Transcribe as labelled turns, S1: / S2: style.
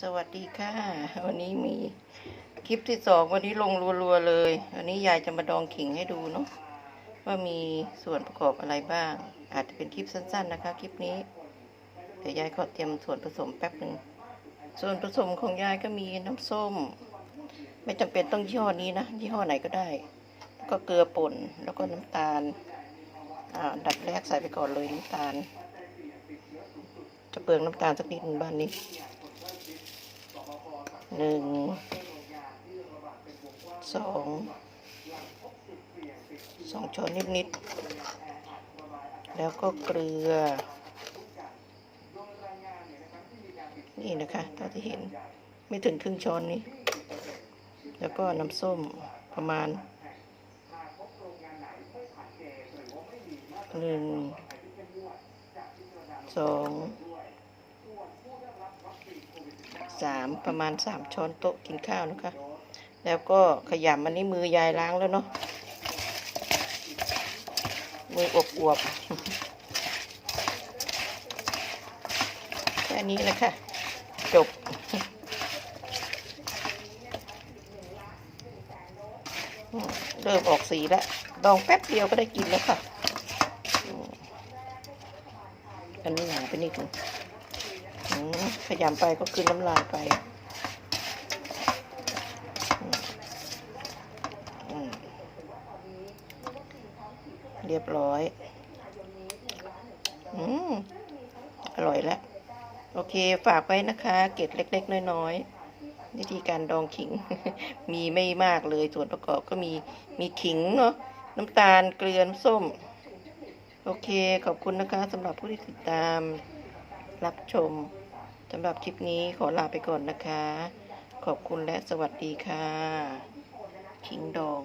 S1: สวัสดีค่ะ วันนี้มีคลิปที่สองวันนี้ลงรัวๆเลย วันนี้ยายจะมาดองขิงให้ดูเนาะว่ามีส่วนประกอบอะไรบ้าง อาจจะเป็นคลิปสั้น ๆนะคะ คลิปนี้เดี๋ยวยายขอเตรียมส่วนผสมแป๊บหนึ่งส่วนผสมของยายก็มีน้ำส้ม ไม่จำเป็นต้องยี่ห้อนี้นะยี่ห้อไหนก็ได้ แล้วก็เกลือป่นแล้วก็น้ำตาลอ่าดับแรกใส่ไปก่อนเลยน้ำตาล จะเปลืองน้ำตาลสักนิดหนึ่งบ้านนี้ หนึ่งสองสองช้อนนิดๆ แล้วก็เกลือ นี่นะคะเท่าที่เห็นไม่ถึงครึ่งช้อนนี้ แล้วก็น้ำส้มประมาณหนึ่งสอง สามประมาณสามช้อนโต๊ะกินข้าวนะคะ แล้วก็ขยำอันนี้มือยายล้างแล้วเนาะมืออบอวบแค่นี้แหละค่ะ จบ เริ่มออกสีแล้ว ดองแป๊บเดียวก็ได้กินแล้วค่ะ อันนี้หนาไปนิดนึง ขยำไปก็คือน้ำลายไปเรียบร้อย อืม อร่อยแล้ว โอเค ฝากไว้นะคะ เกร็ดเล็ก ๆ น้อยๆ วิธีการดองขิง มีไม่มากเลย ส่วนประกอบก็มี มีขิงเนาะ น้ำตาล เกลือ น้ำส้ม โอเค ขอบคุณนะคะสำหรับผู้ที่ติดตาม รับชมำหรับคลิปนี้ขอลาไปก่อนนะคะ ขอบคุณและสวัสดีค่ะ คิงดอง